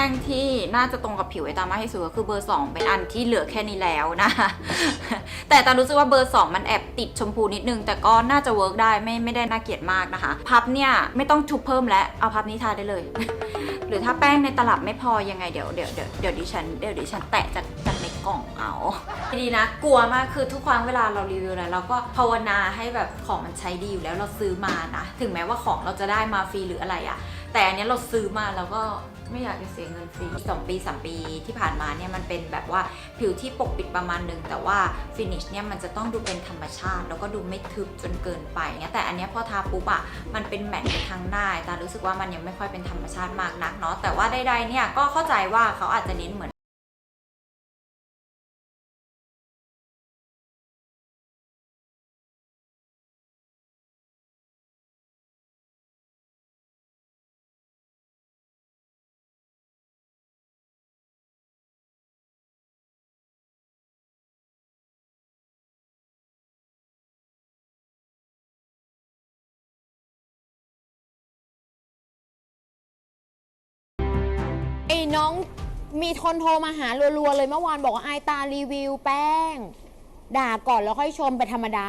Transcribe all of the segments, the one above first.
แป้งที่น่าจะตรงกับผิวไอตามากที่สุดก็คือเบอร์ 2 เป็นอันที่เหลือแค่นี้แล้วนะ แต่ตารู้สึกว่าเบอร์ 2 มันแอบติดชมพูนิดนึง แต่ก็น่าจะเวิร์กได้ไม่ไม่ได้น่าเกลียดมากนะคะ พับเนี่ยไม่ต้องชุบเพิ่มแล้ว เอาพับนี้ทาได้เลย หรือถ้าแป้งในตลับไม่พอยังไงเดี๋ยวเดี๋ยวเดี๋ยวเดี๋ยวดิฉันเดี๋ยวดิฉันแตะจากจากในกล่องเอาดีนะ กลัวมากคือทุกครั้งเวลาเรารีวิวอะไรเราก็ภาวนาให้แบบของมันใช้ดีอยู่แล้วเราซื้อมานะถึงแม้ว่าของเราจะได้มาฟรีหรืออะไรอะแต่อันนี้เราซื้อมาแล้วก็ ไม่อยากจะเสียเงินฟรีสองปีสามปีที่ผ่านมาเนี่ยมันเป็นแบบว่าผิวที่ปกปิดประมาณหนึ่งแต่ว่าฟินิชเนี่ยมันจะต้องดูเป็นธรรมชาติ แล้วก็ดูไม่ทึบจนเกินไปเนี่ยแต่อันนี้พอทาปุ๊บอะมันเป็นแมตต์ไปทางหน้าตารู้สึกว่ามันยังไม่ค่อยเป็นธรรมชาติมากนักเนาะแต่ว่าใดๆเนี่ยก็เข้าใจว่าเขาอาจจะเน้นเหมือน ไอ้น้องมีคนโทรมาหารัวๆเลยเมื่อวานบอกว่าไอายตารีวิวแป้ง ด่าก่อนแล้วค่อยชมไปนธรรมดา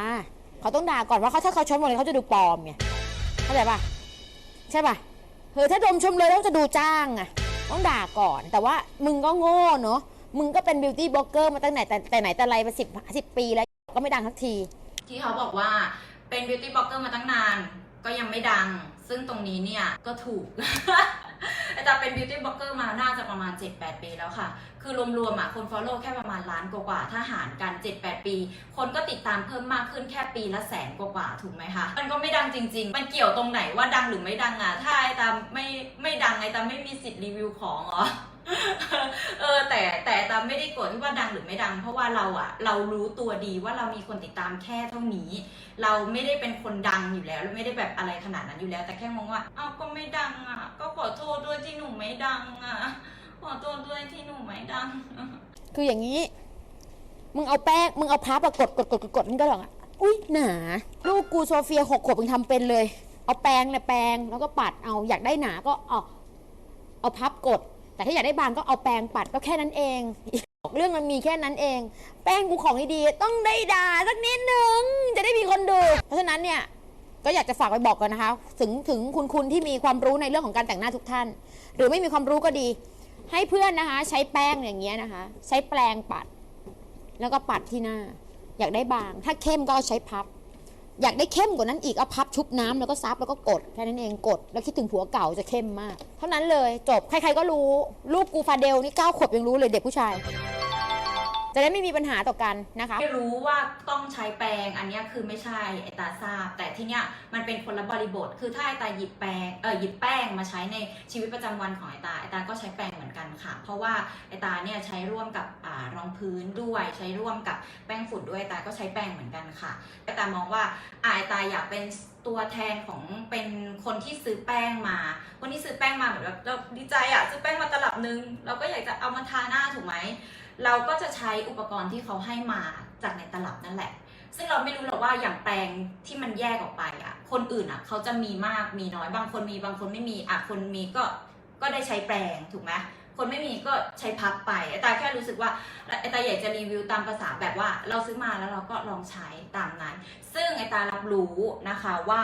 เขาต้องด่าก่อนว่าเขาถ้าเขาชมหมดเลยเขาจะดูปลอมไงเข้าใจปะใช่ปะเฮ้ยถ้าดมชมเลยแล้วจะดูจ้างอะต้องด่าก่อน แต่ว่ามึงก็โง่เนาะมึงก็เป็นบิวตี้บล็อกเกอร์มาตั้งไหนแต่แต่ไหนแต่ไรมาสิบสิบปีแล้วก็ไม่ดังสักที ที่เขาบอกว่าเป็นบิวตี้บล็อกเกอร์มาตั้งนาน ก็ยังไม่ดัง ซึ่งตรงนี้เนี่ยก็ถูก อาจารย์เป็นบิวตี้บล็อกเกอร์มาน่าจะประมาณ 7-8 ปีแล้วค่ะ คือรวมๆอะคนฟอลโล่แค่ประมาณล้านกว่าถ้าหารกัน 7-8 ปี คนก็ติดตามเพิ่มมากขึ้นแค่ปีละแสนกว่าถูกไหมคะ มันก็ไม่ดังจริง ๆ มันเกี่ยวตรงไหนว่าดังหรือไม่ดังอะ ถ้าไอ้ตามไม่ไม่ดังไอ้ตามไม่มีสิทธิ์รีวิวของเหรอ เออแต่แต่ตามไม่ได้โกรธที่ว่าดังหรือไม่ดัง เพราะว่าเราอะเรารู้ตัวดีว่าเรามีคนติดตามแค่เท่านี้ เราไม่ได้เป็นคนดังอยู่แล้วไม่ได้แบบอะไรขนาดนั้นอยู่แล้ว แต่แค่มองว่าอ้าวก็ไม่ดังอะก็ขอโทษด้วยที่หนูไม่ดังอะขอโทษด้วยที่หนูไม่ดัง คืออย่างนี้ มึงเอาแป้งมึงเอาพับอะกดกดกดกดกดมันก็หรอกอะอุ้ยหนาลูกกูโซเฟียหกขวบมึงทำเป็นเลย เอาแปรงเนี่ยแปรงแล้วก็ปัดเอาอยากได้หนาก็เอาเอาพับกด แต่ถ้าอยากได้บางก็เอาแปรงปัดก็แค่นั้นเอง เรื่องมันมีแค่นั้นเอง แป้งกูของดีๆต้องได้ด่าสักนิดนึงจะได้มีคนดู เพราะฉะนั้นเนี่ยก็อยากจะฝากไปบอกกันนะคะ ถึงถึงคุณคุณที่มีความรู้ในเรื่องของการแต่งหน้าทุกท่าน หรือไม่มีความรู้ก็ดี ให้เพื่อนนะคะ ใช้แป้งอย่างเงี้ยนะคะ ใช้แปรงปัด แล้วก็ปัดที่หน้า อยากได้บาง ถ้าเข้มก็เอาใช้พับ อยากได้เข้มกว่านั้นอีกเอาพับชุบน้ำแล้วก็ซับแล้วก็กดแค่นั้นเองกด แล้วคิดถึงผัวเก่าจะเข้มมาก เท่านั้นเลยจบใครๆก็รู้ ลูกกูฟาเดลนี่เก้าขวบยังรู้เลยเด็กผู้ชาย จะได้ไม่มีปัญหาต่อกันนะคะ ไม่รู้ว่าต้องใช้แปรงอันนี้คือไม่ใช่ไอตาทราบ แต่ที่เนี้ยมันเป็นคนละบริบท คือถ้าไอตาหยิบแปรงเออหยิบแป้งมาใช้ในชีวิตประจำวันของไอตาไอตาก็ใช้แปรงเหมือนกันค่ะ เพราะว่าไอตาเนี่ยใช้ร่วมกับอ่ารองพื้นด้วย ใช้ร่วมกับแป้งฝุ่นด้วยไอตาก็ใช้แปรงเหมือนกันค่ะไอตามองว่าอ่าไอตาอยากเป็นตัวแทนของเป็นคนที่ซื้อแป้งมา คนที่ซื้อแป้งมาเหมือนแบบเราดีใจอะซื้อแป้งมาตลับนึง เราก็อยากจะเอามาทาหน้าถูกไหม เราก็จะใช้อุปกรณ์ที่เขาให้มาจากในตลับนั่นแหละ ซึ่งเราไม่รู้หรอกว่าอย่างแปรงที่มันแยกออกไปอะ คนอื่นอะเขาจะมีมากมีน้อย บางคนมีบางคนไม่มีอะคนมีก็ก็ได้ใช้แปรงถูกไหมคนไม่มีก็ใช้พับไปไอตาแค่รู้สึกว่าไอตาอยากจะรีวิวตามภาษาแบบว่า เราซื้อมาแล้วเราก็ลองใช้ตามนั้น ซึ่งไอตารับรู้นะคะว่า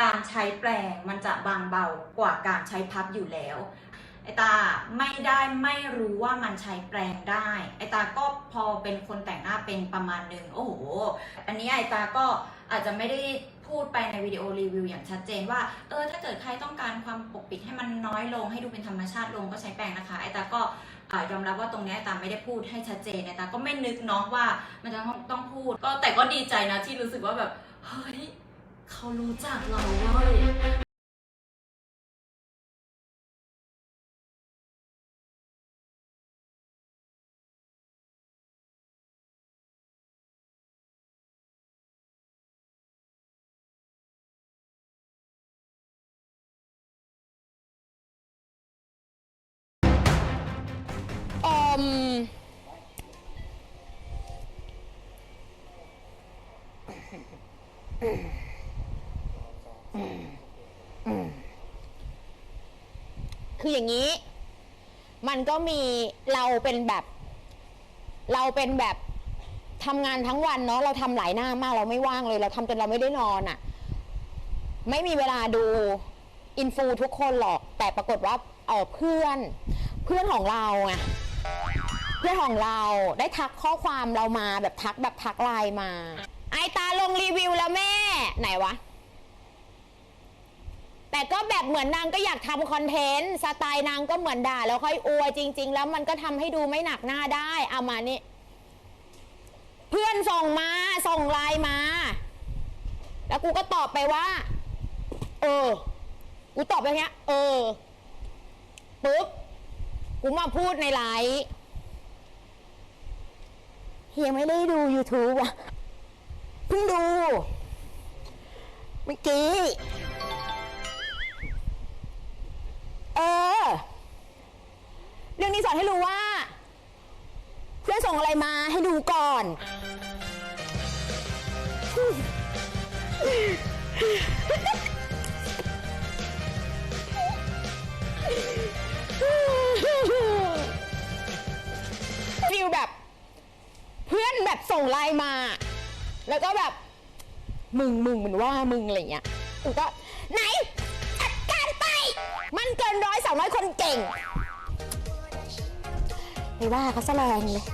การใช้แปรงมันจะบางเบากว่าการใช้พับอยู่แล้ว ไอตาไม่ได้ไม่รู้ว่ามันใช้แปรงได้ ไอตาก็พอเป็นคนแต่งหน้าเป็นประมาณหนึ่งโอ้โห อันนี้ไอตาก็อาจจะไม่ได้พูดไปในวิดีโอรีวิวอย่างชัดเจนว่า เออถ้าเกิดใครต้องการความปกปิดให้มันน้อยลงให้ดูเป็นธรรมชาติลงก็ใช้แปรงนะคะ ไอตาก็ยอมรับว่าตรงนี้ไอตาไม่ได้พูดให้ชัดเจนไอตาก็ไม่นึกเนาะว่ามันจะต้องต้องพูด ก็แต่ก็ดีใจนะที่รู้สึกว่าแบบเฮ้ยเขารู้จักเราเว้ย คืออย่างนี้ มันก็มีเราเป็นแบบ เราเป็นแบบทำงานทั้งวันเนาะเราทำหลายหน้ามากเราไม่ว่างเลย เราทำจนเราไม่ได้นอนอะ่ะ ไม่มีเวลาดูอินฟูทุกคนหรอก แต่ปรากฏว่าเออเพื่อน เพื่อนของเราไงเพื่อนของเราได้ทักข้อความเรามาแบบทักแบบทักไลน์มา ไอตาลงรีวิวแล้วแม่ ไหนวะ แต่ก็แบบเหมือนนางก็อยากทำคอนเทนต์สไตล์นางก็เหมือนด่า แล้วค่อยอวยจริง ๆ แล้วมันก็ทำให้ดูไม่หนักหน้าได้เอามานี่ เพื่อนส่งมาส่งไลน์มา แล้วกูก็ตอบไปว่า เออ กูตอบไปงเงี้ย เออปุ๊บกูมาพูดในไลฟ์เฮียไม่ได้ดู YouTube อะ พิ่งดู เมื่อกี้ เออ เรื่องนี้สอนให้รู้ว่า เพื่อนส่งอะไรมาให้ดูก่อน ฟิลแบบ เพื่อนแบบส่งไลน์มา แล้วก็แบบ มึงมึงมันว่ามึงอะไรเงี้ยกูก็ไหนจัดการไป มันเกินร้อยสาวน้อยคนเก่งไม่ว่าเขาแสลงเลย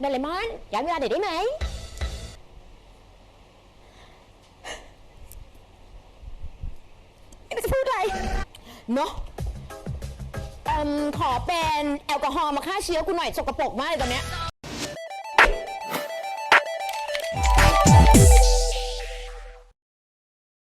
โดเรมอนย้อนเวลาเดี๋ยวได้ไหม ไม่รู้จะพูดอะไร เนาะเอิ่ มขอเป็นแอลกอฮอล์มาฆ่าเชื้อกูหน่อยสกปรกมากเลยตอนเนี้ย